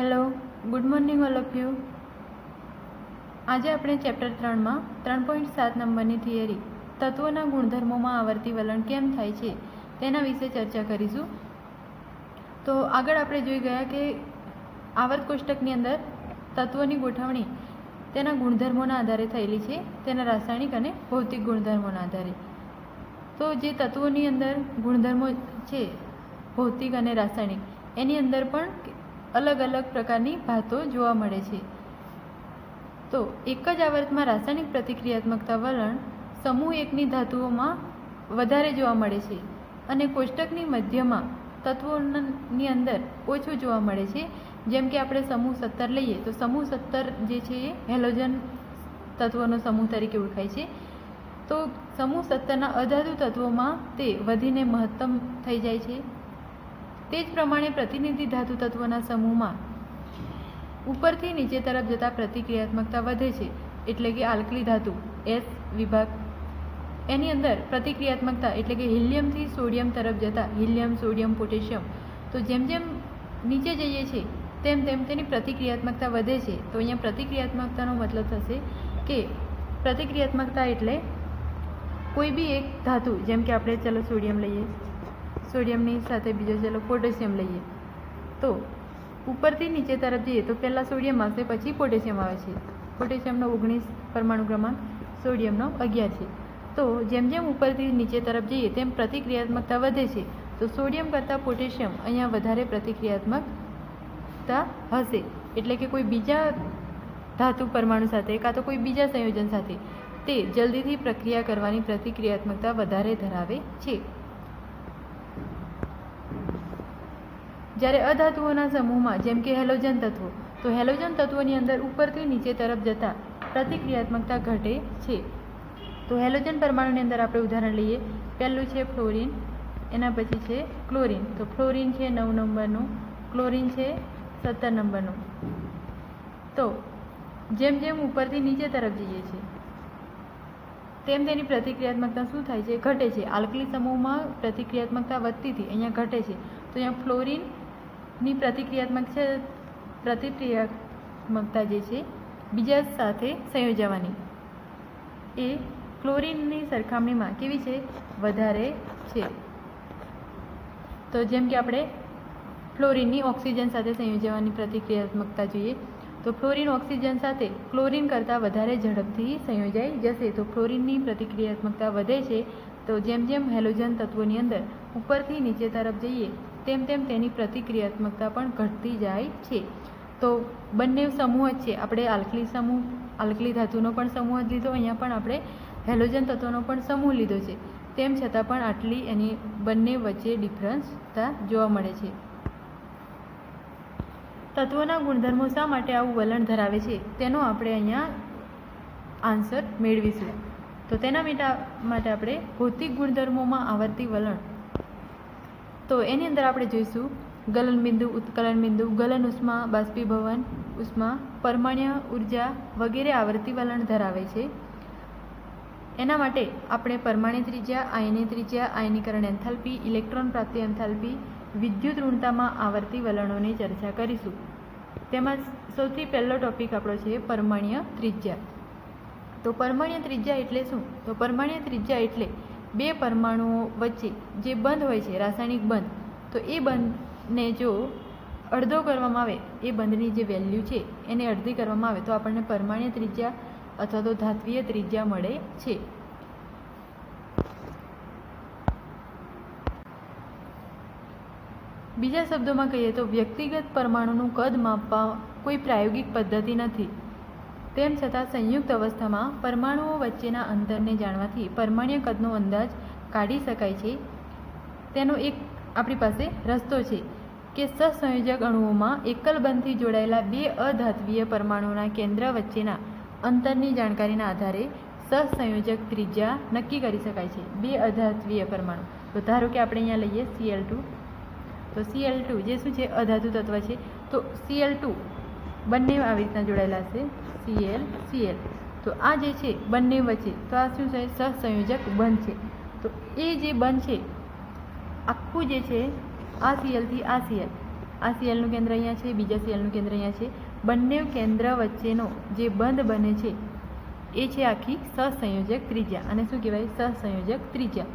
Hello good morning all of you આજે આપણે chapter ત્રણમાં ત્રણ પોઈન્ટ સાત નંબરની થિયરી તત્વોના ગુણધર્મોમાં આવર્તી વલણ કેમ થાય છે, તેના વિશે ચર્ચા કરીશું. તો આગળ આપણે જોઈ ગયા કે આવર્ત કોષ્ટકની અંદર તત્વોની ગોઠવણી તેના ગુણધર્મોના આધારે થયેલી છે, તેના રાસાયણિક અને ભૌતિક ગુણધર્મોના આધારે. તો જે તત્વોની અંદર ગુણધર્મો છે, ભૌતિક અને રાસાયણિક, એની અંદર પણ અલગ અલગ પ્રકારની ભાતો જોવા મળે છે. તો એક જ આવર્તમાં રાસાયણિક પ્રતિક્રિયાત્મકતા વલણ સમૂહ એકની ધાતુઓમાં વધારે જોવા મળે છે અને કોષ્ટકની મધ્યમાં તત્વોની અંદર ઓછું જોવા મળે છે. જેમ કે આપણે સમૂહ સત્તર લઈએ તો સમૂહ સત્તર જે છે એ હેલોજન તત્વોનો સમૂહ તરીકે ઓળખાય છે. તો સમૂહ સત્તરના અધાતુ તત્વોમાં તે વધીને મહત્તમ થઈ જાય છે. તે જ પ્રમાણે પ્રતિનિધિ ધાતુ તત્વોના સમૂહમાં ઉપરથી નીચે તરફ જતા પ્રતિક્રિયાત્મકતા વધે છે. એટલે કે આલ્કલી ધાતુ, એસ વિભાગ. એની અંદર પ્રતિક્રિયાત્મકતા એટલે કે હિલિયમથી સોડિયમ તરફ જતા હિલિયમ, સોડિયમ, પોટેશિયમ. તો જેમ જેમ નીચે જઈએ છીએ, તેમ તેમ તેની પ્રતિક્રિયાત્મકતા વધે છે. તો અહીંયા પ્રતિક્રિયાત્મકતાનો મતલબ થશે કે પ્રતિક્રિયાત્મકતા એટલે કોઈ બી એક ધાતુ, જેમ કે આપણે, ચલો સોડિયમ લઈએ. સોડિયમની સાથે બીજો ચલો પોટેશિયમ લઈએ. તો ઉપરથી નીચે તરફ જઈએ તો પહેલાં સોડિયમ આવશે, પછી પોટેશિયમ આવે છે. પોટેશિયમનો ઓગણીસ પરમાણુ ક્રમાંક સોડિયમનો અગિયાર છે. તો જેમ જેમ ઉપરથી નીચે તરફ જઈએ તેમ પ્રતિક્રિયાત્મકતા વધે છે. તો સોડિયમ કરતાં પોટેશિયમ અહીંયા વધારે પ્રતિક્રિયાત્મકતા હશે. એટલે કે કોઈ બીજા ધાતુ પરમાણુ સાથે કાં તો કોઈ બીજા સંયોજન સાથે તે જલ્દીથી પ્રક્રિયા કરવાની પ્રતિક્રિયાત્મકતા વધારે ધરાવે છે. જ્યારે અધાતુઓના સમૂહમાં, જેમ કે હેલોજન તત્વો, તો હેલોજન તત્વોની અંદર ઉપરથી નીચે તરફ જતા પ્રતિક્રિયાત્મકતા ઘટે છે. તો હેલોજન પરમાણુની અંદર આપણે ઉદાહરણ લઈએ. પહેલું છે ફ્લોરિન, એના પછી છે ક્લોરિન. તો ફ્લોરિન છે નવ નંબરનું, ક્લોરિન છે સત્તર નંબરનું. તો જેમ જેમ ઉપરથી નીચે તરફ જઈએ છીએ, તેમ તેની પ્રતિક્રિયાત્મકતા શું થાય છે? ઘટે છે. આલ્કલી સમૂહમાં પ્રતિક્રિયાત્મકતા વધતી હતી, અહીંયા ઘટે છે. તો અહીંયા ફ્લોરિનની પ્રતિક્રિયાત્મક છે, પ્રતિક્રિયાત્મકતા જે છે, બીજા સાથે સંયોજવાની. એ ક્લોરિનની સરખામણીમાં કેવી છે? વધારે છે. તો જેમ કે આપણે ફ્લોરિનની ઓક્સિજન સાથે સંયોજવાની પ્રતિક્રિયાત્મકતા જોઈએ, તો ફ્લોરિન ઓક્સિજન સાથે ક્લોરિન કરતાં વધારે ઝડપથી સંયોજાઈ જશે. તો ફ્લોરિનની પ્રતિક્રિયાત્મકતા વધે છે. તો જેમ જેમ હેલોજન તત્વોની અંદર ઉપરથી નીચે તરફ જઈએ તેમ તેમ તેની પ્રતિક્રિયાત્મકતા પણ ઘટતી જાય છે. તો બંને સમૂહ જ છે. આપણે આલ્કલી સમૂહ, આલ્કલી ધાતુનો પણ સમૂહ જ લીધો. અહીંયા પણ આપણે હેલોજન તત્વોનો પણ સમૂહ લીધો છે. તેમ છતાં પણ આટલી એની બંને વચ્ચે ડિફરન્સતા જોવા મળે છે. તત્વોના ગુણધર્મો શા માટે આવું વલણ ધરાવે છે? તેનો આપણે અહીંયા આન્સર મેળવીશું. તો તેના માટે આપણે ભૌતિક ગુણધર્મોમાં આવતી વલણ તો એની અંદર આપણે જોઈશું ગલન બિંદુ, ઉત્કલન બિંદુ, ગલન ઉષ્મા, બાષ્પીભવન, ઉષ્મા, પરમાણ્ય ઊર્જા વગેરે આવર્તી વલણ ધરાવે છે. એના માટે આપણે પરમાણ્ય ત્રિજ્યા, આયની ત્રિજ્યા, આયનીકરણ એન્થાલ્પી, ઇલેક્ટ્રોન પ્રાપ્તિ એન્થાલ્પી, વિદ્યુત ઋણતામાં આવર્તી વલણોની ચર્ચા કરીશું. તેમાં સૌથી પહેલો ટોપિક આપણો છે પરમાણ્ય ત્રિજ્યા. તો પરમાણ્ય ત્રિજ્યા એટલે શું? તો પરમાણ્ય ત્રિજ્યા એટલે બે પરમાણુઓ વચ્ચે જે બંધ હોય છે, રાસાયણિક બંધ, તો એ બંધને જો અડધો કરવામાં આવે, એ બંધની જે વેલ્યુ છે, એને અડધી કરવામાં આવે, તો આપણને પરમાણ્ય ત્રિજ્યા અથવા તો ધાત્વીય ત્રિજ્યા મળે છે. બીજા શબ્દોમાં કહીએ તો વ્યક્તિગત પરમાણુનું કદ માપવા કોઈ પ્રાયોગિક પદ્ધતિ નથી. તેમ છતાં સંયુક્ત અવસ્થામાં પરમાણુઓ વચ્ચેના અંતરને જાણવાથી પરમાણ્ય કદનો અંદાજ કાઢી શકાય છે. તેનો એક આપણી પાસે રસ્તો છે કે સહસંયોજક અણુઓમાં એકલ બંધથી જોડાયેલા બે અધાત્વીય પરમાણુઓના કેન્દ્ર વચ્ચેના અંતરની જાણકારીના આધારે સહસંયોજક ત્રિજ્યા નક્કી કરી શકાય છે. બે અધાત્વીય પરમાણુ. તો ધારો કે આપણે અહીંયા લઈએ સીએલ ટુ તો સીએલ ટુ જે શું છે? અધાતુ તત્વ છે. તો સીએલ ટુ બંને આવી રીતના જોડાયેલા છે. CL CL. તો આ જે છે, બંને વચ્ચે, તો આ શું છે? સહસંયોજક બંધ છે. તો એ જે બંધ છે, આખું જે છે, આ સીએલથી આ સીએલ. આ સીએલનું કેન્દ્ર અહીંયા છે, બીજા સીએલનું કેન્દ્ર અહીંયા છે. બંને કેન્દ્ર વચ્ચેનો જે બંધ બને છે, એ છે આખી સહસંયોજક ત્રિજ્યા. અને શું કહેવાય? સહસંયોજક ત્રિજ્યા.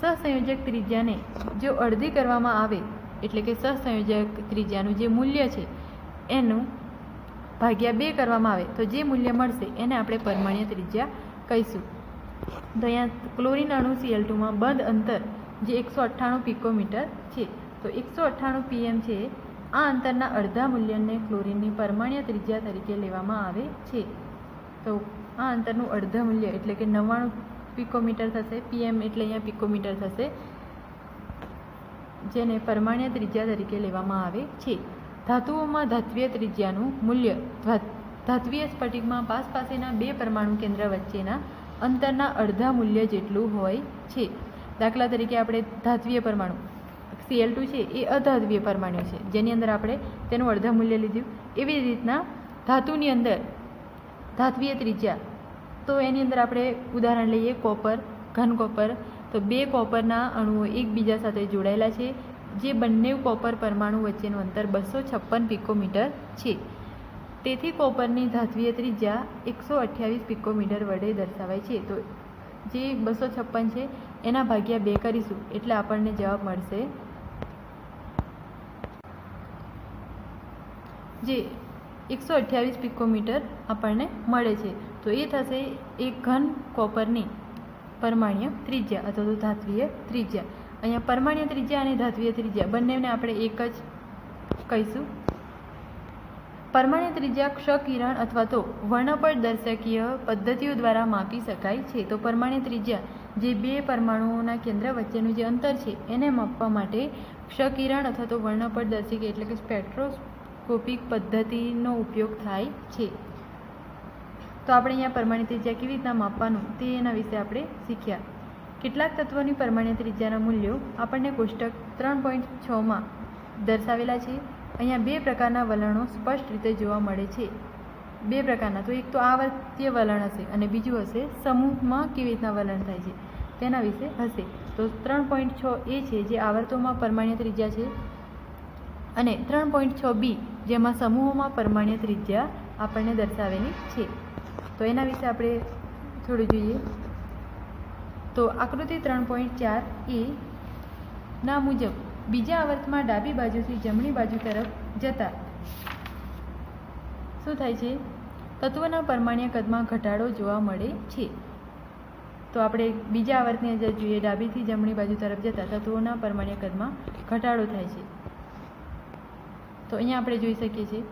સહસંયોજક ત્રિજ્યાને જો અડધી કરવામાં આવે, એટલે કે સહસંયોજક ત્રિજ્યાનું જે મૂલ્ય છે, એનું ભાગ્યા બે કરવામાં આવે તો જે મૂલ્ય મળશે એને આપણે પરમાણ્ય ત્રિજ્યા કહીશું. તો અહીંયા ક્લોરિન અણુ સીએલ ટુમાં બંધ અંતર જે એકસો અઠ્ઠાણું પિકોમીટર છે. તો એકસો અઠ્ઠાણું પીએમ છે. આ અંતરના અડધા મૂલ્યને ક્લોરીનની પરમાણ્ય ત્રિજ્યા તરીકે લેવામાં આવે છે. તો આ અંતરનું અડધા મૂલ્ય એટલે કે નવ્વાણું પિકોમીટર થશે. પીએમ એટલે અહીંયા પિકોમીટર થશે. જેને પરમાણ્ય ત્રિજ્યા તરીકે લેવામાં આવે છે. ધાતુઓમાં ધાત્વીય ત્રિજ્યાનું મૂલ્ય. ધાત્વીય સ્ફટિકમાં પાસ પાસેના બે પરમાણુ કેન્દ્ર વચ્ચેના અંતરના અડધા મૂલ્ય જેટલું હોય છે. દાખલા તરીકે આપણે ધાત્વીય પરમાણુ સીએલ ટુ છે, એ અધાત્વીય પરમાણુ છે. જેની અંદર આપણે તેનું અડધા મૂલ્ય લીધું. એવી રીતના ધાતુની અંદર ધાત્વીય ત્રિજ્યા, તો એની અંદર આપણે ઉદાહરણ લઈએ, કોપર, ઘન કોપર. તો બે કોપરના અણુઓ એકબીજા સાથે જોડાયેલા છે. જે બંને કોપર પરમાણુ વચ્ચેનું અંતર બસો છપ્પન પિકોમીટર છે. તેથી કોપરની ધાત્વીય ત્રિજ્યા એકસો અઠ્યાવીસ પિકોમીટર વડે દર્શાવાય છે. તો જે બસો છપ્પન છે, એના ભાગ્યા બે કરીશું, એટલે આપણને જવાબ મળશે. જે એકસો અઠ્યાવીસ પિકોમીટર આપણને મળે છે. તો એ થશે એક ઘન કોપરની પરમાણ્ય ત્રિજ્યા, અથવા તો ધાત્વીય ત્રિજ્યા. અહીંયા પરમાણ્ય ત્રિજ્યા અને ધાત્વીય ત્રિજ્યા. બંનેને આપણે એક જ કહીશું. પરમાણ્ય ત્રિજ્યા ક્ષકિરણ અથવા તો વર્ણપટ દર્શકીય પદ્ધતિઓ દ્વારા માપી શકાય છે. તો પરમાણ્ય ત્રિજ્યા જે બે પરમાણુઓના કેન્દ્ર વચ્ચેનું જે અંતર છે, એને માપવા માટે ક્ષકિરણ અથવા તો વર્ણપટ દર્શકી એટલે કે સ્પેક્ટ્રોસ્કોપિક પદ્ધતિનો ઉપયોગ થાય છે. તો આપણે અહીંયા પરમાણ્ય ત્રિજ્યા કેવી રીતના માપવાનું તે એના વિશે આપણે શીખ્યા. કેટલાક તત્વોની પરમાણ્ય ત્રિજ્યાના મૂલ્યો આપણને કોષ્ટક ત્રણ પોઈન્ટ છમાં દર્શાવેલા છે. અહીંયા બે પ્રકારના વલણો સ્પષ્ટ રીતે જોવા મળે છે. બે પ્રકારના, તો એક તો આવર્તીય વલણ હશે અને બીજું હશે સમૂહમાં કેવી રીતના વલણ થાય છે. તેના વિશે હશે. તો ત્રણ પોઈન્ટ છ એ છે જે આવર્તોમાં પરમાણ્ય ત્રિજ્યા છે અને ત્રણ પોઈન્ટ છ બી જેમાં સમૂહોમાં પરમાણ્ય ત્રિજ્યા આપણને દર્શાવેલી છે. તો એના વિશે આપણે થોડું જોઈએ. તો આકૃતિ ત્રણ પોઈન્ટ ચાર એ ના મુજબ બીજા આવર્તમાં ડાબી બાજુથી જમણી બાજુ તરફ જતા. શું થાય છે? તત્વના પરમાણ્ય કદમાં ઘટાડો જોવા મળે છે. તો આપણે બીજા આવર્તની અંદર જોઈએ, ડાબીથી જમણી બાજુ તરફ જતા તત્વોના પરમાણ્ય કદમાં ઘટાડો થાય છે. તો અહીંયા આપણે જોઈ શકીએ છીએ.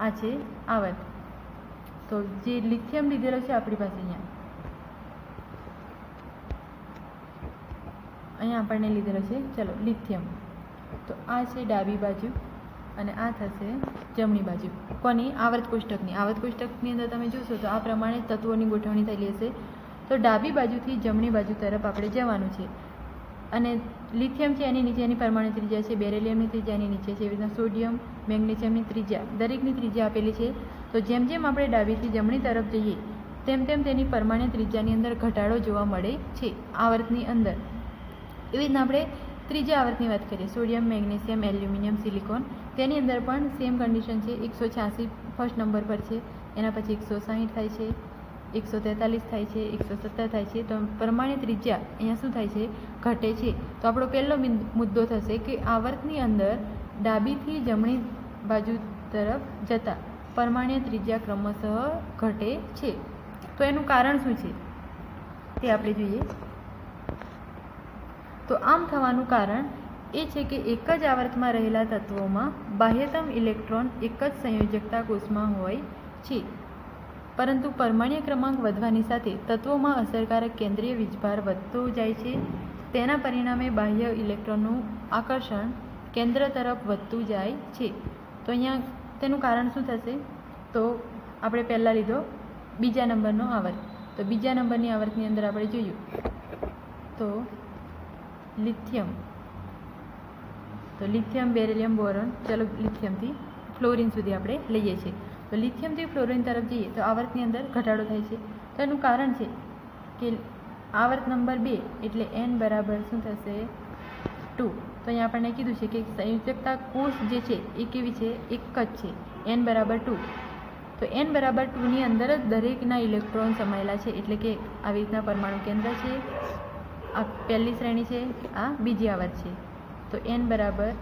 આ છે આવર્ત. તો જે લિથિયમ લીધેલો છે આપણી પાસે અહીંયા. અહીંયા આપણને લીધેલો છે. ચલો, લિથિયમ. તો આ છે ડાબી બાજુ અને આ થશે જમણી બાજુ. કોની? આવર્ત કોષ્ટકની. આવર્ત કોષ્ટકની અંદર તમે જોશો તો આ પ્રમાણે તત્વોની ગોઠવણી થયેલી હશે. તો ડાબી બાજુથી જમણી બાજુ તરફ આપણે જવાનું છે. અને લિથિયમ છે એની નીચે, એની પરમાણુ ત્રિજ્યા છે, બેરેલિયમની ત્રિજ્યા એની નીચે છે. એવી રીતના સોડિયમ, મેગ્નેશિયમની ત્રિજ્યા, દરેકની ત્રિજ્યા આપેલી છે. તો જેમ જેમ આપણે ડાબીથી જમણી તરફ જઈએ, તેમ તેમ તેની પરમાણ્ય ત્રિજ્યાની અંદર ઘટાડો જોવા મળે છે. આવર્તની અંદર. એવી રીતના આપણે ત્રીજા આવર્તની વાત કરીએ, સોડિયમ, મેગ્નેશિયમ, એલ્યુમિનિયમ, સિલિકોન. તેની અંદર પણ સેમ કન્ડિશન છે, એકસો છ્યાસી ફર્સ્ટ નંબર પર છે, એના પછી એકસો સાહીઠ થાય છે, એકસો તેતાલીસ થાય છે, એકસો સત્તર થાય છે. તો પ્રમાણે ત્રિજ્યા અહીંયા શું થાય છે? ઘટે છે. તો આપણો પહેલો મુદ્દો થશે કે આવર્તની અંદર ડાબીથી જમણી બાજુ તરફ જતા પરમાણ્ય ત્રિજ્યા ક્રમશઃ ઘટે છે. તો એનું કારણ શું છે? તે આપણે જોઈએ. તો આમ થવાનું કારણ એ છે કે એક જ આવર્તમાં રહેલા તત્વોમાં બાહ્યતમ ઇલેક્ટ્રોન એક જ સંયોજકતા કોષમાં હોય છે. પરંતુ પરમાણ્ય ક્રમાંક વધવાની સાથે તત્વોમાં અસરકારક કેન્દ્રીય વીજભાર વધતો જાય છે. તેના પરિણામે બાહ્ય ઇલેક્ટ્રોનનું આકર્ષણ કેન્દ્ર તરફ વધતું જાય છે. તો અહીંયા તેનું કારણ શું થશે? તો આપણે પહેલાં લીધો બીજા નંબરનો આવર્ત. તો બીજા નંબરની આવર્તની અંદર આપણે જોયું. તો લિથિયમ તો લિથિયમ બેરિલિયમ બોરોન ચલો લિથિયમથી ફ્લોરિન સુધી આપણે લઈએ છીએ. તો લિથિયમથી ફ્લોરિન તરફ જઈએ, તો આવર્તની અંદર ઘટાડો થાય છે. તો એનું કારણ છે કે આવર્ત નંબર બે એટલે એન બરાબર શું થશે? ટુ તો અહીંયા આપણને કીધું છે કે સંયુક્તતા કોષ જે છે એ કેવી છે? એક જ છે. એન બરાબર ટુ તો એન બરાબર ટુની અંદર જ દરેકના ઇલેક્ટ્રોન સમાયેલા છે. એટલે કે આવી રીતના પરમાણુ કેન્દ્ર છે. આ પહેલી શ્રેણી છે, આ બીજી આવર્ત છે. તો એન બરાબર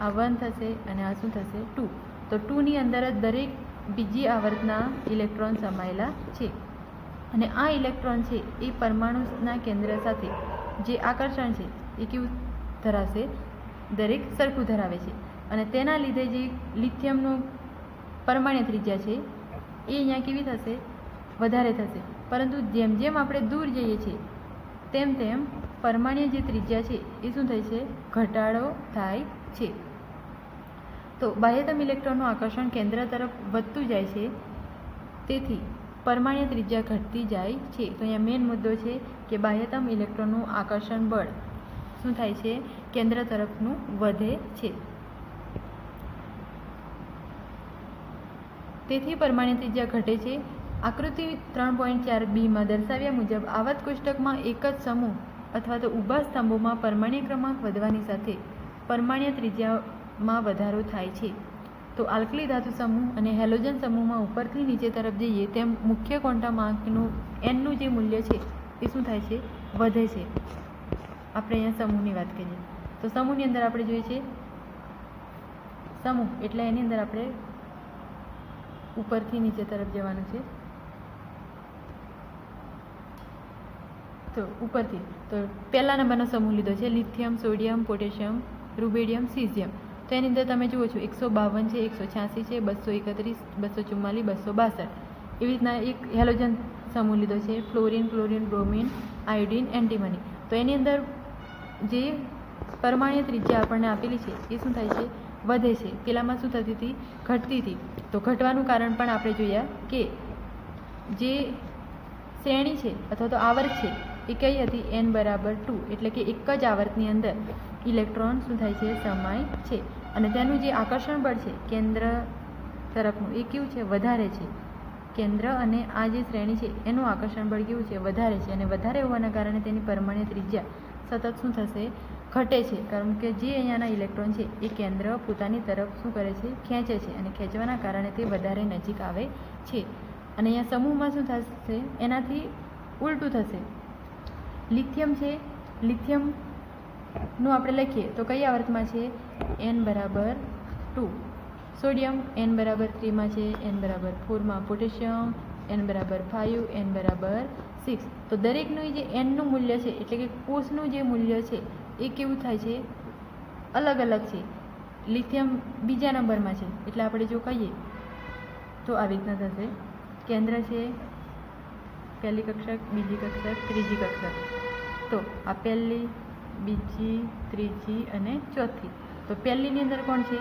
આ વન થશે અને આ શું થશે? ટુ તો ટુની અંદર જ દરેક બીજી આવર્તના ઇલેક્ટ્રોન સમાયેલા છે. અને આ ઇલેક્ટ્રોન છે એ પરમાણુના કેન્દ્ર સાથે જે આકર્ષણ છે, એ કેવું ધરાવશે? દરેક સરખું ધરાવે છે. અને તેના લીધે જે લિથિયમનું પરમાણ્ય ત્રિજ્યા છે, એ અહીંયા કેવી થશે? વધારે થશે. પરંતુ જેમ જેમ આપણે દૂર જઈએ છીએ તેમ તેમ પરમાણીય જે ત્રિજ્યા છે, એ શું થાય છે? ઘટાડો થાય છે. તો બાહ્યતમ ઇલેક્ટ્રોનનું આકર્ષણ કેન્દ્ર તરફ વધતું જાય છે. તેથી પરમાણીય ત્રિજ્યા ઘટતી જાય છે. તો અહીંયા મેઇન મુદ્દો છે કે બાહ્યતમ ઇલેક્ટ્રોનનું આકર્ષણ બળ શું થાય છે? કેન્દ્ર તરફનું વધે છે. તેથી પરમાણ્ય ત્રિજ્યા ઘટે છે. આકૃતિ ત્રણ પોઈન્ટ ચાર બીમાં દર્શાવ્યા મુજબ આવત કોષ્ટકમાં એક જ સમૂહ અથવા તો ઊભા સ્તંભોમાં પરમાણ્ય ક્રમાંક વધવાની સાથે પરમાણ્ય ત્રિજ્યામાં વધારો થાય છે. તો આલ્કલી ધાતુ સમૂહ અને હેલોજન સમૂહમાં ઉપરથી નીચે તરફ જઈએ તેમ મુખ્ય ક્વોન્ટામાંકનું એનનું જે મૂલ્ય છે એ શું થાય છે? વધે છે. આપણે અહીંયા સમૂહની વાત કરીએ. તો સમૂહની અંદર આપણે જોઈએ છે સમૂહ એટલે એની અંદર આપણે ઉપરથી નીચે તરફ જવાનું છે. તો ઉપરથી, તો પહેલા નંબરનો સમૂહ લીધો છે, lithium, sodium, potassium rubidium caesium. તો એની અંદર તમે જુઓ છો, એકસો બાવન છે, એકસો છ્યાસી છે, બસો એકત્રીસ, બસો ચુમ્માલીસ, બસો બાસઠ. એવી રીતના એક હેલોજન સમૂહ લીધો છે, fluorine chlorine bromine, iodine, antimony. તો એની અંદર જે પરમાણીય ત્રિજ્યા આપણને આપેલી છે, એ શું થાય છે? વધે છે. પેલામાં શું થતી હતી? ઘટતી હતી. તો ઘટવાનું કારણ પણ આપણે જોયા કે જે શ્રેણી છે, અથવા તો આવર્ત છે એ કઈ હતી? એન બરાબર ટુ એટલે કે એક જ આવર્તની અંદર ઇલેક્ટ્રોન શું થાય છે, સમાય છે. અને તેનું જે આકર્ષણ બળ છે, કેન્દ્ર તરફનું, એ કેવું છે? વધારે છે. કેન્દ્ર અને આ જે શ્રેણી છે, એનું આકર્ષણ બળ કેવું છે? વધારે છે. અને વધારે હોવાના કારણે તેની પરમાણ્ય ત્રિજ્યા સતત શું થશે? ઘટે છે. કારણ કે જે અહીંયાના ઇલેક્ટ્રોન છે, એ કેન્દ્ર પોતાની તરફ શું કરે છે? ખેંચે છે. અને ખેંચવાના કારણે તે વધારે નજીક આવે છે. અને અહીંયા સમૂહમાં શું થશે? એનાથી ઉલટું થશે. લિથિયમ છે લિથિયમનું આપણે લખીએ તો કઈ આવર્તમાં છે? એન બરાબર ટુ સોડિયમ એન બરાબર થ્રીમાં છે એન બરાબર ફોરમાં પોટેશિયમ એન બરાબર ફાઇવ એન બરાબર સિક્સ તો દરેકનું જે એનનું મૂલ્ય છે, એટલે કે કોષનું જે મૂલ્ય છે, એ કેવું થાય છે? અલગ અલગ છે. લિથિયમ બીજા નંબરમાં છે, એટલે આપણે જો કહીએ તો આવી રીતના થશે. કેન્દ્ર છે, પહેલી કક્ષક, બીજી કક્ષક, ત્રીજી કક્ષક. તો આ પહેલી, બીજી, ત્રીજી અને ચોથી. તો પહેલીની અંદર કોણ છે?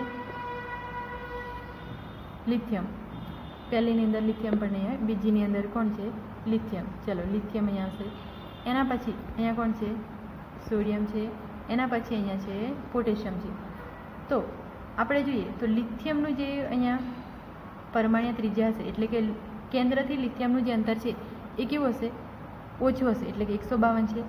લિથિયમ. પહેલીની અંદર લિથિયમ પણ નહીં આવે બીજીની અંદર કોણ છે? લિથિયમ. ચલો, લિથિયમ અહીંયા આવશે એના પછી અહીંયા કોણ છે? સોડિયમ છે. એના પછી અહીંયા છે પોટેશિયમ છે. તો આપણે જોઈએ, તો લિથિયમનું જે અહીંયા પરમાણ્ય ત્રિજ્યા હશે, એટલે કે કેન્દ્રથી લિથિયમનું જે અંતર છે, એ કેવું હશે? ઓછું હશે, એટલે કે એકસો બાવન છે.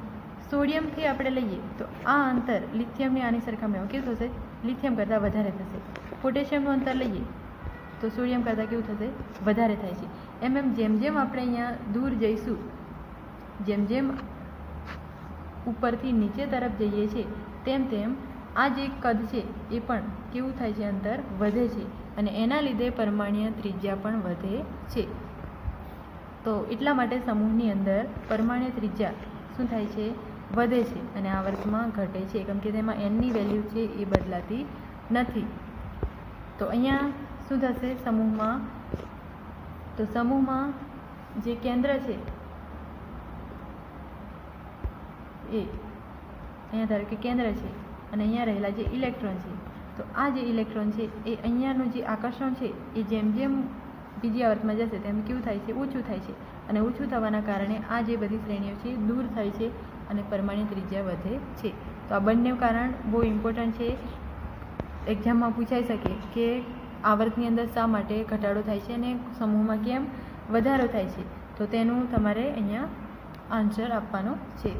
સોડિયમથી આપણે લઈએ તો આ અંતર લિથિયમની આની સરખામણીમાં કેવું થશે? લિથિયમ કરતાં વધારે થશે. પોટેશિયમનું અંતર લઈએ તો સોડિયમ કરતાં કેવું થશે? વધારે થાય છે. એમ એમ જેમ જેમ આપણે અહીંયા દૂર જઈશું, જેમ જેમ ઉપરથી નીચે તરફ જઈએ છીએ, તેમ તેમ આ જે કદ છે એ પણ કેવું થાય છે? અંતર વધે છે અને એના લીધે પરમાણીય ત્રિજ્યા પણ વધે છે. તો એટલા માટે સમૂહની અંદર પરમાણીય ત્રિજ્યા શું થાય છે? વધે છે અને આ વર્ગમાં ઘટે છે. કેમ કે તેમાં એનની વેલ્યુ છે એ બદલાતી નથી. તો અહીંયા શું થશે? સમૂહમાં, તો સમૂહમાં જે કેન્દ્ર છે, એ અહીંયા ધારો કે કેન્દ્ર છે અને અહીંયા રહેલા જે ઇલેક્ટ્રોન છે, તો આ જે ઇલેક્ટ્રોન છે એ અહીંયાનું જે આકર્ષણ છે એ જેમ જેમ બીજી આવર્તમાં જશે તેમ કેવું થાય છે? ઓછું થાય છે. અને ઓછું થવાના કારણે આ જે બધી શ્રેણીઓ છે દૂર થાય છે અને પરમાણ્ય ત્રિજ્યા વધે છે. તો આ બંને કારણ બહુ ઇમ્પોર્ટન્ટ છે. એક્ઝામમાં પૂછાઈ શકે કે આવર્તની અંદર શા માટે ઘટાડો થાય છે અને સમૂહમાં કેમ વધારો થાય છે. તો તેનું તમારે અહીંયા આન્સર આપવાનો છે.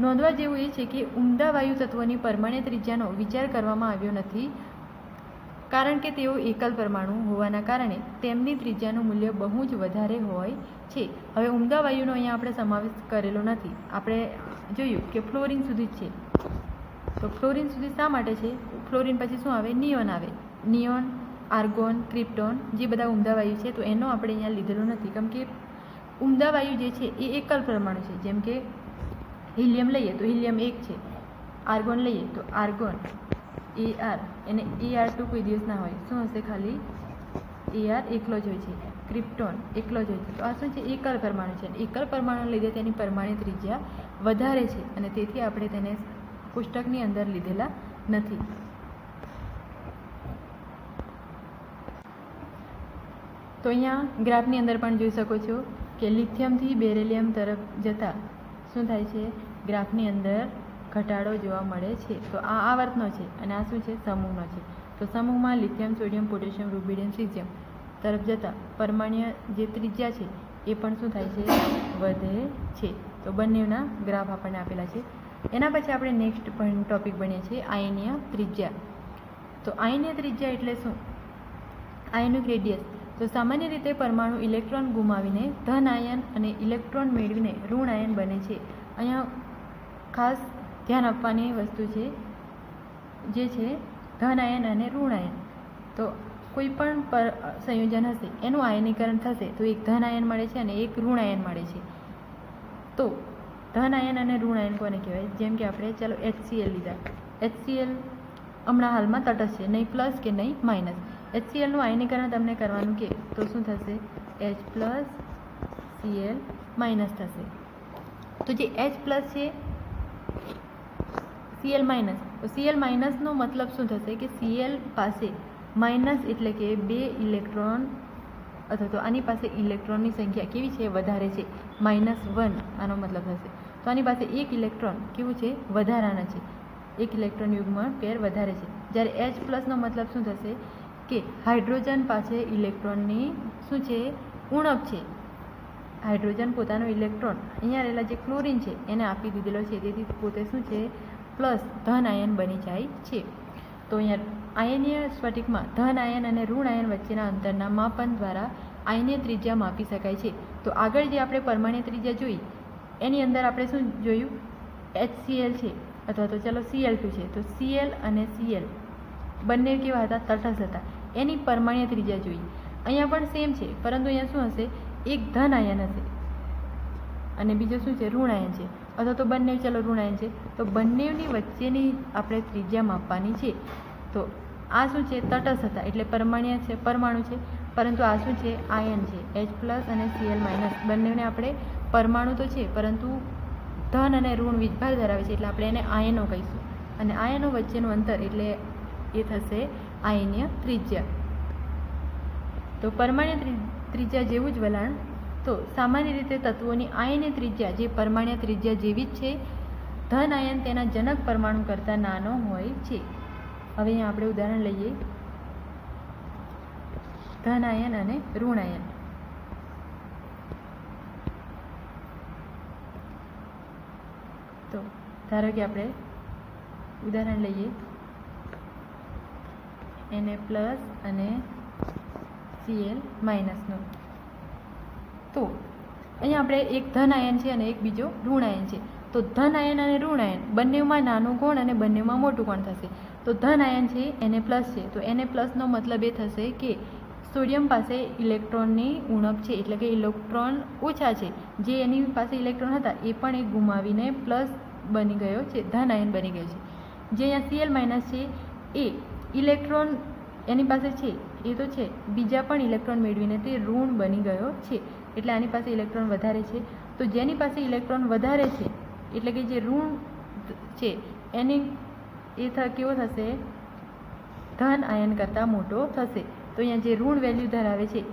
નોંધવા જેવું એ છે કે ઉમદા વાયુ તત્વોની પરમાણ્ય ત્રિજ્યાનો વિચાર કરવામાં આવ્યો નથી કારણ કે તેઓ એકલ પરમાણુ હોવાના કારણે તેમની ત્રિજ્યાનું મૂલ્ય બહુ જ વધારે હોય છે. હવે ઉમદા વાયુનો અહીંયા આપણે સમાવેશ કરેલો નથી. આપણે જોયું કે ફ્લોરિન સુધી જ છે. તો ફ્લોરિન સુધી શા માટે છે? ફ્લોરિન પછી શું આવે? નિયોન આવે. નિયોન, આર્ગોન, ક્રિપ્ટોન જે બધા ઉમદા વાયુ છે, તો એનો આપણે અહીંયા લીધેલો નથી. કેમ કે ઉમદા વાયુ જે છે, એ એકલ પરમાણુ છે. જેમ કે હિલિયમ લઈએ તો હિલિયમ એક છે. આર્ગોન લઈએ તો આર્ગોન. એ આર. એને એ આર ટુ કોઈ દિવસ ના હોય. શું હશે ખાલી? એ આર એકલો જ હોય છે. ક્રિપ્ટોન એકલો જ હોય છે. તો આ શું છે? એકલ પરમાણુ છે. એકલ પરમાણુ લીધે તેની પરમાણુ ત્રિજ્યા વધારે છે અને તેથી આપણે તેને પુસ્તકની અંદર લીધેલા નથી. તો અહીંયા ગ્રાફની અંદર પણ જોઈ શકો છો કે લિથિયમથી બેરેલિયમ તરફ જતાં શું થાય છે? ગ્રાફની અંદર ઘટાડો જોવા મળે છે. તો આ આવર્તનો છે અને આ શું છે? સમૂહનો છે. તો સમૂહમાં lithium, sodium, potassium, rubidium, caesium તરફ જતાં પરમાણ્ય જે ત્રિજ્યા છે, એ પણ શું થાય છે? વધે છે. તો બંનેના ગ્રાફ આપણને આપેલા છે. એના પછી આપણે નેક્સ્ટ ટોપિક ભણીએ છીએ, આયનીય ત્રિજ્યા. તો આયનીય ત્રિજ્યા એટલે શું? આયનિક રેડિયસ તો સામાન્ય રીતે પરમાણુ ઇલેક્ટ્રોન ગુમાવીને ધન આયન અને ઇલેક્ટ્રોન મેળવીને ઋણ આયન બને છે. અહીંયા ખાસ ધ્યાન આપવાની વસ્તુ છે, જે છે ધન આયન અને ઋણ આયન. તો કોઈ પણ પર સંયોજન હશે, એનું આયનીકરણ થશે, તો એક ધન આયન મળે છે અને એક ઋણ આયન મળે છે. તો ધન આયન અને ઋણ આયન કોને કહેવાય? જેમ કે આપણે, ચાલો એચસીએલ લીધા. એચસીએલ હમણાં હાલમાં તટસ્થ છે, નહીં પ્લસ કે નહીં માઇનસ એચસીએલનું આયનીકરણ તમને કરવાનું કે, તો શું થશે? એચ પ્લસ સીએલ માઇનસ થશે. તો જે એચ પ્લસ છે સીએલ માઇનસ તો સીએલ માઇનસનો મતલબ શું થશે? કે સીએલ પાસે માઇનસ એટલે કે બે ઇલેક્ટ્રોન અથવા તો આની પાસે ઇલેક્ટ્રોનની સંખ્યા કેવી છે? વધારે છે. માઇનસ વન, આનો મતલબ થશે. તો આની પાસે એક ઇલેક્ટ્રોન કેવું છે? વધારાના છે. એક ઇલેક્ટ્રોન યુગમાં પેર વધારે છે. જ્યારે એચ પ્લસનો મતલબ શું થશે? કે હાઇડ્રોજન પાસે ઇલેક્ટ્રોનની શું છે? ઉણપ છે. હાઇડ્રોજન પોતાનો ઇલેક્ટ્રોન. અહીંયા રહેલા જે ક્લોરિન છે, એને આપી દીધેલો છે. તેથી પોતે શું છે? પ્લસ ધન આયન બની જાય છે. તો અહીંયા આયનીય સ્ફટિકમાં ધન આયન અને ઋણ આયન વચ્ચેના અંતરના માપન દ્વારા આયનીય ત્રિજ્યા માપી શકાય છે. તો આગળ જે આપણે પરમાણ્ય ત્રિજ્યા જોઈ, એની અંદર આપણે શું જોયું? HCl છે. અથવા તો ચલો સીએલ ટુ છે? તો સીએલ અને સીએલ બંને કેવા હતા? તટસ્થ હતા. એની પરમાણ્ય ત્રિજ્યા જોઈ. અહીંયા પણ સેમ છે, પરંતુ અહીંયા શું હશે? એક ધન આયન હશે. અને બીજો શું છે? ઋણ આયન છે. અથવા તો બંને, ચલો ઋણાયન છે. તો બંનેની વચ્ચેની આપણે ત્રિજ્યા માપવાની છે. તો આ શું છે? તટસ્થ હતા. એટલે પરમાણ્ય છે, પરમાણુ છે. પરંતુ આ શું છે? આયન છે. એચ પ્લસ અને સીએલ માઇનસ બંનેને આપણે પરમાણુ તો છે, પરંતુ ધન અને ઋણ વીજભાર ધરાવે છે. એટલે આપણે એને આયનો કહીશું. અને આયનો વચ્ચેનું અંતર એટલે એ થશે આયનીય ત્રિજ્યા. તો પરમાણ્ય ત્રિજ્યા જેવું જ વલણ તો સામાન્ય રીતે તત્વોની આયનીય ત્રિજ્યા, જે પરમાણ્ય ત્રિજ્યા જેવી જ છે. ધન આયન તેના જનક પરમાણુ કરતાં નાનો હોય છે. હવે અહીંયા આપણે ઉદાહરણ લઈએ. ધન આયન અને ઋણ આયન. તો ધારો કે આપણે ઉદાહરણ લઈએ. એને પ્લસ અને સીએલ માઇનસનું. તો અહીંયા આપણે એક ધન આયન છે અને એક બીજો ઋણ આયન છે. તો ધન આયન અને ઋણ આયન બંનેમાં નાનું કોણ અને બંનેમાં મોટું કોણ થશે? તો ધન આયન છે એને પ્લસ છે. તો એને પ્લસનો મતલબ એ થશે કે સોડિયમ પાસે ઇલેક્ટ્રોનની ઉણપ છે, એટલે કે ઇલેક્ટ્રોન ઓછા છે. જે એની પાસે ઇલેક્ટ્રોન હતા, એ પણ એ ગુમાવીને પ્લસ બની ગયો છે, ધન આયન બની ગયો છે. જે અહીંયા સીએલ માઇનસ છે, એ ઇલેક્ટ્રોન એની પાસે છે, એ તો છે. બીજા પણ ઇલેક્ટ્રોન મેળવીને તે ઋણ બની ગયો છે. એટલે આની પાસે ઇલેક્ટ્રોન વધારે છે. તો જેની પાસે ઇલેક્ટ્રોન વધારે છે, એટલે કે જે ઋણ છે, એને એ કેવો થશે? ધન આયન કરતાં મોટો થશે. તો અહીંયા જે ઋણ વેલ્યુ ધરાવે છે,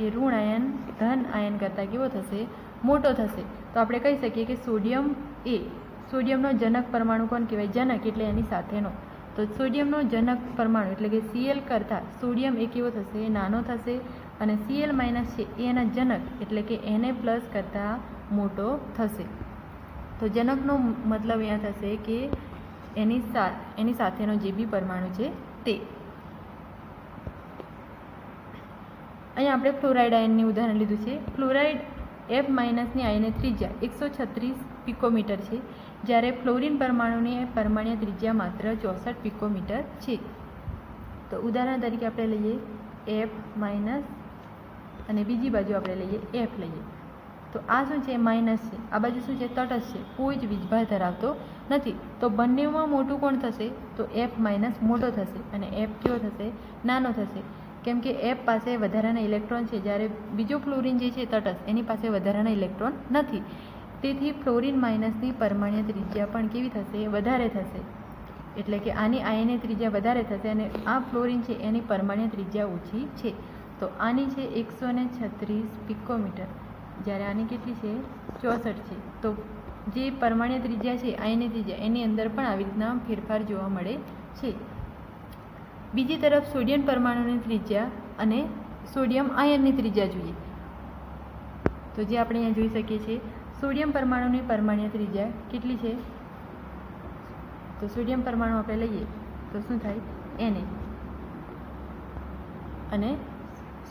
એ ઋણ આયન, ધન આયન કરતાં કેવો થશે? મોટો થશે. તો આપણે કહી શકીએ કે સોડિયમ એ, સોડિયમનો જનક પરમાણુ કોણ કહેવાય? જનક એટલે એની સાથેનો. તો સોડિયમનો જનક પરમાણુ એટલે કે સીએલ કરતાં સોડિયમ એ કેવો થશે? નાનો થશે. અને સીએલ માઇનસ છે એ એના જનક એટલે કે એને પ્લસ કરતાં મોટો થશે. તો જનકનો મતલબ અહીંયા થશે કે એની સા, એની સાથેનો જે બી પરમાણુ છે તે. અહીંયા આપણે ફ્લોરાઇડ આયનની ઉદાહરણ લીધું છે. ફ્લોરાઇડ એફ માઇનસની આયનની ત્રિજ્યા એકસો છત્રીસ પિકોમીટર છે, જ્યારે ફ્લોરિન પરમાણુની પરમાણ્ય ત્રિજ્યા માત્ર ચોસઠ પિકોમીટર છે. તો ઉદાહરણ તરીકે આપણે લઈએ એફ માઇનસ અને બીજી બાજુ આપણે લઈએ એફ લઈએ. તો આ શું છે? માઇનસ છે. આ બાજુ શું છે? તટસ્થ છે. કોઈ જ વીજભાર ધરાવતો નથી. તો બંનેમાં મોટું કોણ થશે? તો એફ માઇનસ મોટો થશે અને એફ કેવો થશે? નાનો થશે. કેમ કે એફ પાસે વધારાના ઇલેક્ટ્રોન છે. જ્યારે બીજો ફ્લોરિન જે છે તટસ્થ. એની પાસે વધારાના ઇલેક્ટ્રોન નથી. તેથી ફ્લોરિન માઇનસની પરમાણ્ય ત્રિજ્યા પણ કેવી થશે? વધારે થશે. એટલે કે આની આયની ત્રિજ્યા વધારે થશે અને આ ફ્લોરિન છે એની પરમાણ્ય ત્રિજ્યા ઓછી છે. તો આની છે એકસો ને છત્રીસ પિકોમીટર જ્યારે આની કેટલી છે? ચોસઠ છે. તો જે પરમાણ્ય ત્રિજ્યા છે, આયની ત્રિજ્યા, એની અંદર પણ આવી રીતના ફેરફાર જોવા મળે છે. બીજી તરફ સોડિયમ પરમાણુની ત્રિજ્યા અને સોડિયમ આયનની ત્રિજ્યા જોઈએ. તો જે આપણે અહીંયા જોઈ શકીએ છીએ, સોડિયમ પરમાણુની પરમાણ્ય ત્રિજ્યા કેટલી છે? તો સોડિયમ પરમાણુ આપણે લઈએ. તો શું થાય? એને અને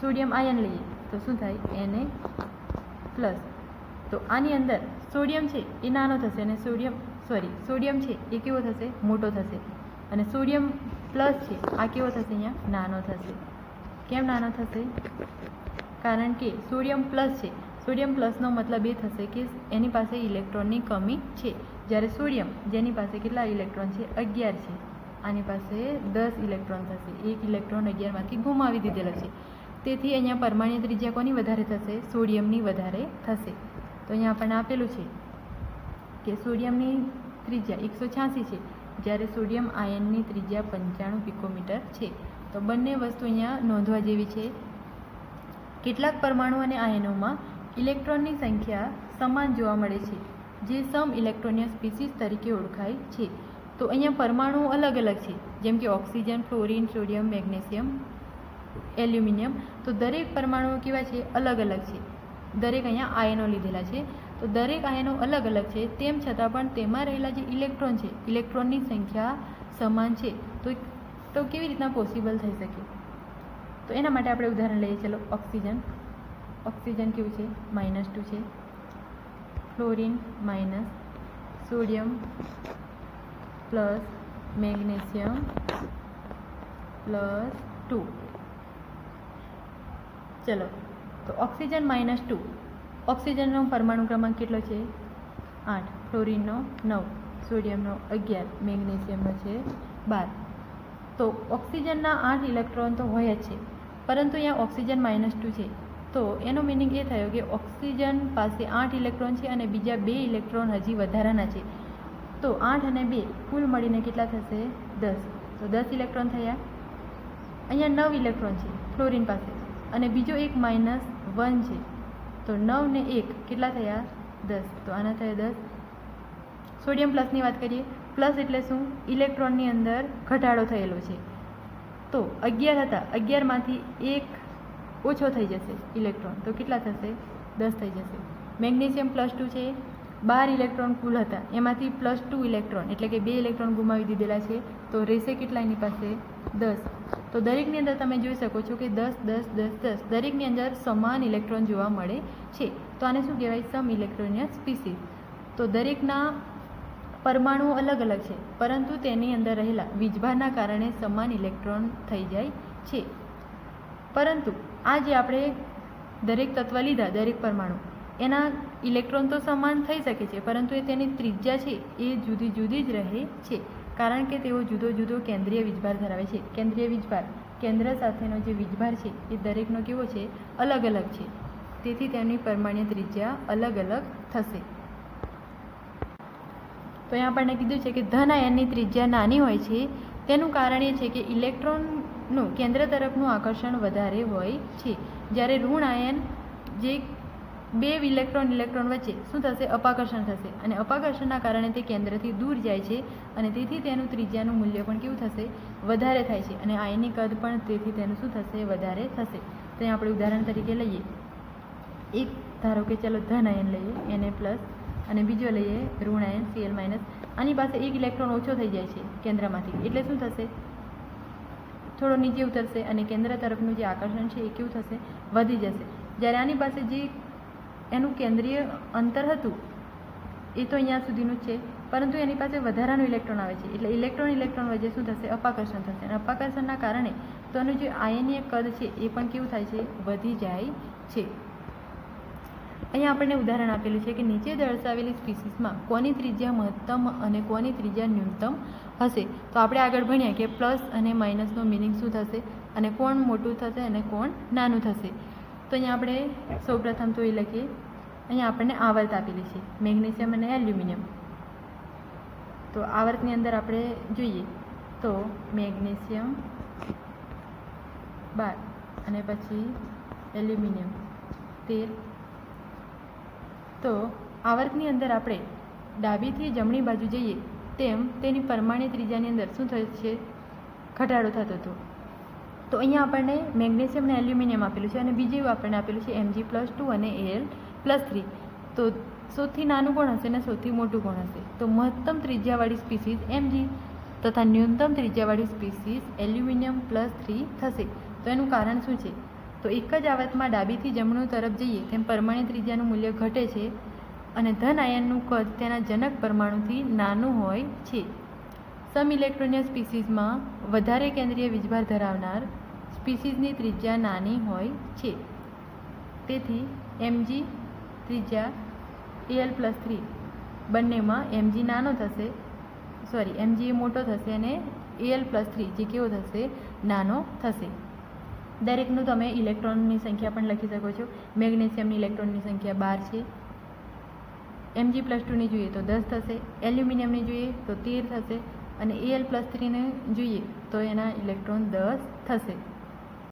સોડિયમ આયન લઈએ, તો શું થાય? એને પ્લસ તો આની અંદર સોડિયમ છે એ નાનો થશે અને સોડિયમ સોરી સોડિયમ છે એ કેવો થશે? મોટો થશે. અને સોડિયમ પ્લસ છે આ કેવો થશે અહીંયા? નાનો થશે. કેમ નાનો થશે? કારણ કે સોડિયમ પ્લસ છે. સોડિયમ પ્લસનો મતલબ એ થશે કે એની પાસે ઇલેક્ટ્રોનની કમી છે. જ્યારે સોડિયમ, જેની પાસે કેટલા ઇલેક્ટ્રોન છે? અગિયાર છે. આની પાસે દસ ઇલેક્ટ્રોન થશે. એક ઇલેક્ટ્રોન અગિયારમાંથી ગુમાવી દીધેલો છે. તેથી અહીંયા પરમાણ્ય ત્રિજ્યા કોની વધારે થશે? સોડિયમની વધારે થશે. તો અહીંયા આપણને આપેલું છે કે સોડિયમની ત્રિજ્યા એકસો છ્યાસી છે. જ્યારે સોડિયમ આયનની ત્રિજ્યા પંચાણું પિકોમીટર છે. તો બંને વસ્તુ અહીંયા નોંધવા જેવી છે. કેટલાક પરમાણુ અને આયનોમાં ઇલેક્ટ્રોનની સંખ્યા સમાન જોવા મળે છે, જે સમ ઇલેક્ટ્રોનિયસ સ્પીસીસ તરીકે ઓળખાય છે. તો અહીંયા પરમાણુઓ અલગ અલગ છે, જેમ કે oxygen, fluorine, sodium, magnesium aluminium, તો દરેક પરમાણુઓ કેવા છે? અલગ અલગ છે. દરેક અહીંયા આયનો લીધેલા છે. તો દરેક આયનો અલગ અલગ છે. તેમ છતાં પણ તેમાં રહેલા જે ઇલેક્ટ્રોન છે, ઇલેક્ટ્રોનની સંખ્યા સમાન છે. તો તો કેવી રીતના પોસિબલ થઈ શકે? તો એના માટે આપણે ઉદાહરણ લઈએ. ચલો, ઓક્સિજન. ઓક્સિજન કેવું છે? માઇનસ ટુ છે. Fluorine minus sodium plus magnesium plus two. ચલો. તો ઓક્સિજન માઇનસ ટુ. ઓક્સિજનનો પરમાણુ ક્રમાંક કેટલો છે? આઠ. ફ્લોરિનનો નવ. સોડિયમનો અગિયાર. મેગ્નેશિયમનો છે બાર. તો ઓક્સિજનના આઠ ઇલેક્ટ્રોન તો હોય જ છે. પરંતુ અહીંયા ઓક્સિજન માઇનસ ટુ છે. તો એનો મિનિંગ એ થયો કે ઓક્સિજન પાસે આઠ ઇલેક્ટ્રોન છે અને બીજા બે ઇલેક્ટ્રોન હજી વધારાના છે. તો આઠ અને બે કુલ મળીને કેટલા થશે? દસ. તો દસ ઇલેક્ટ્રોન થયા. અહીંયા નવ ઇલેક્ટ્રોન છે ફ્લોરિન પાસે. અને બીજો એક માઇનસ વન છે. તો નવ ને એક કેટલા થયા? દસ. તો આના થયા દસ. સોડિયમ પ્લસની વાત કરીએ. પ્લસ એટલે શું? ઇલેક્ટ્રોનની અંદર ઘટાડો થયેલો છે. તો અગિયાર હતા. અગિયારમાંથી એક ઓછો થઈ જશે ઇલેક્ટ્રોન તો કેટલા થશે? દસ થઈ જશે. મેગ્નેશિયમ પ્લસ ટુ છે. બાર ઇલેક્ટ્રોન કુલ હતા. એમાંથી પ્લસ ટુ ઇલેક્ટ્રોન એટલે કે બે ઇલેક્ટ્રોન ગુમાવી દીધેલા છે. તો રહેશે કેટલા એની પાસે? દસ. તો દરેકની અંદર તમે જોઈ શકો છો કે દસ દસ દસ દસ દરેકની અંદર સમાન ઇલેક્ટ્રોન જોવા મળે છે. તો આને શું કહેવાય? સમ ઇલેક્ટ્રોનિયસ સ્પીસીસ તો દરેકના પરમાણુઓ અલગ અલગ છે, પરંતુ તેની અંદર રહેલા વીજભારના કારણે સમાન ઇલેક્ટ્રોન થઈ જાય છે. પરંતુ આ જે આપણે દરેક તત્વ લીધા, દરેક પરમાણુ, એના ઇલેક્ટ્રોન તો સમાન થઈ શકે છે, પરંતુ એ તેની ત્રિજ્યા છે, એ જુદી જુદી જ રહે છે. કારણ કે તેઓ જુદો જુદો કેન્દ્રીય વીજભાર ધરાવે છે. કેન્દ્રીય વીજભાર, કેન્દ્ર સાથેનો જે વીજભાર છે, એ દરેકનો કેવો છે? અલગ અલગ છે. તેથી તેમની પરમાણ્ય ત્રિજ્યા અલગ અલગ થશે. તો અહીં આપણને કીધું છે કે ધન આયનની ત્રિજ્યા નાની હોય છે. તેનું કારણ એ છે કે ઇલેક્ટ્રોનનું કેન્દ્ર તરફનું આકર્ષણ વધારે હોય છે. જ્યારે ઋણ આયન જે બે ઇલેક્ટ્રોન ઇલેક્ટ્રોન વચ્ચે શું થશે? અપાકર્ષણ થશે. અને અપાકર્ષણના કારણે તે કેન્દ્રથી દૂર જાય છે અને તેથી તેનું ત્રિજ્યાનું મૂલ્ય પણ કેવું થશે? વધારે થાય છે. અને આયની કદ પણ તેથી તેનું શું થશે? વધારે થશે. તો આપણે ઉદાહરણ તરીકે લઈએ. એક, ધારો કે ચલો ધન આયન લઈએ એને પ્લસ અને બીજો લઈએ ઋણ આયન સીએલ માઇનસ આની પાસે એક ઇલેક્ટ્રોન ઓછો થઈ જાય છે કેન્દ્રમાંથી. એટલે શું થશે? થોડો નીચે ઉતરશે અને કેન્દ્ર તરફનું જે આકર્ષણ છે એ કેવું થશે? વધી જશે. જ્યારે આની પાસે જે એનું કેન્દ્રીય અંતર હતું. એ તો અહીંયા સુધીનું છે. પરંતુ એની પાસે વધારાનું ઇલેક્ટ્રોન આવે છે. એટલે ઇલેક્ટ્રોન ઇલેક્ટ્રોન વચ્ચે શું થશે? અપાકર્ષણ થશે. અને અપાકર્ષણના કારણે તો એનું જે આયનીય કદ છે એ પણ કેવું થાય છે? વધી જાય છે. અહીંયા આપણને ઉદાહરણ આપેલું છે કે નીચે દર્શાવેલી સ્પીસીસમાં કોની ત્રિજ્યા મહત્તમ અને કોની ત્રિજ્યા ન્યૂનતમ હશે? તો આપણે આગળ ભણ્યા કે પ્લસ અને માઇનસનો મિનિંગ શું થશે? અને કોણ મોટું થશે અને કોણ નાનું થશે? તો અહીંયા આપણે સૌપ્રથમ તો એ લખીએ. અહીંયા આપણને આવર્ત આપેલી છે. મેગ્નેશિયમ અને એલ્યુમિનિયમ. તો આવર્તની અંદર આપણે જોઈએ તો મેગ્નેશિયમ બાર અને પછી એલ્યુમિનિયમ તેર. તો આવર્તની અંદર આપણે ડાબીથી જમણી બાજુ જઈએ તેમ તેની પરમાણ્ય ત્રિજ્યાની અંદર શું થયું છે ઘટાડો થતો હતો. તો અહીંયા આપણને મેગ્નેશિયમ અને એલ્યુમિનિયમ આપેલું છે અને બીજું આપણને આપેલું છે એમજી પ્લસ ટુ અને એલ પ્લસ થ્રી તો સૌથી નાનું કોણ હશે ને સૌથી મોટું કોણ હશે? તો મહત્તમ ત્રિજ્યાવાળી સ્પીસીસ એમજી તથા ન્યૂનતમ ત્રિજ્યાવાળી સ્પીસીસ એલ્યુમિનિયમ પ્લસ થ્રી થશે. તો એનું કારણ શું છે? તો એક જ આવતમાં ડાબીથી જમણું તરફ જઈએ, તેમ પરમાણુ ત્રિજ્યાનું મૂલ્ય ઘટે છે અને ધન આયનનું કદ તેના જનક પરમાણુથી નાનું હોય છે. સમ ઇલેક્ટ્રોનિય સ્પીસીઝમાં વધારે કેન્દ્રીય વીજભાર ધરાવનાર સ્પીસીઝની ત્રિજ્યા નાની હોય છે. તેથી એમજી ત્રિજ્યા એલ પ્લસ થ્રી બંનેમાં એમજી નાનો થશે. સોરી એમજી મોટો થશે અને એલ પ્લસ થ્રી જે કેવો થશે? નાનો થશે. દરેકનું તમે ઇલેક્ટ્રોનની સંખ્યા પણ લખી શકો છો. મેગ્નેશિયમની ઇલેક્ટ્રોનની સંખ્યા બાર છે. એમજી પ્લસ ટુની જોઈએ તો દસ થશે. એલ્યુમિનિયમની જોઈએ તો તેર થશે. અને એલ પ્લસ થ્રીને જોઈએ તો એના ઇલેક્ટ્રોન દસ થશે.